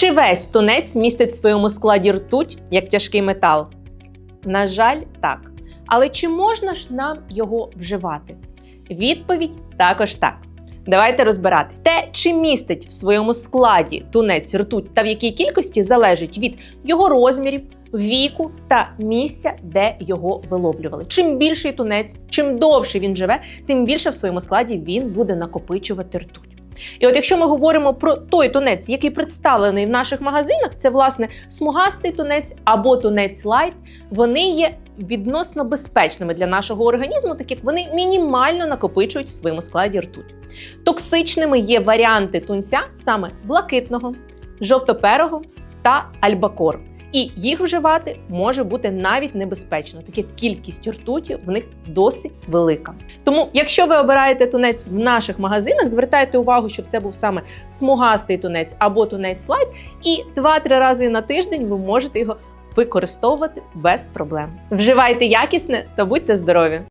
Чи весь тунець містить в своєму складі ртуть як тяжкий метал? На жаль, так. Але чи можна ж нам його вживати? Відповідь також так. Давайте розбирати те, чи містить в своєму складі тунець ртуть та в якій кількості залежить від його розмірів, віку та місця, де його виловлювали. Чим більший тунець, чим довше він живе, тим більше в своєму складі він буде накопичувати ртуть. І от якщо ми говоримо про той тунець, який представлений в наших магазинах, це власне смугастий тунець або тунець лайт, вони є відносно безпечними для нашого організму, так як вони мінімально накопичують в своєму складі ртуть. Токсичними є варіанти тунця саме блакитного, жовтоперого та альбакор. І їх вживати може бути навіть небезпечно, так як кількість ртуті в них досить велика. Тому, якщо ви обираєте тунець в наших магазинах, звертайте увагу, щоб це був саме смугастий тунець або тунець лайт, і 2-3 рази на тиждень ви можете його використовувати без проблем. Вживайте якісне та будьте здорові!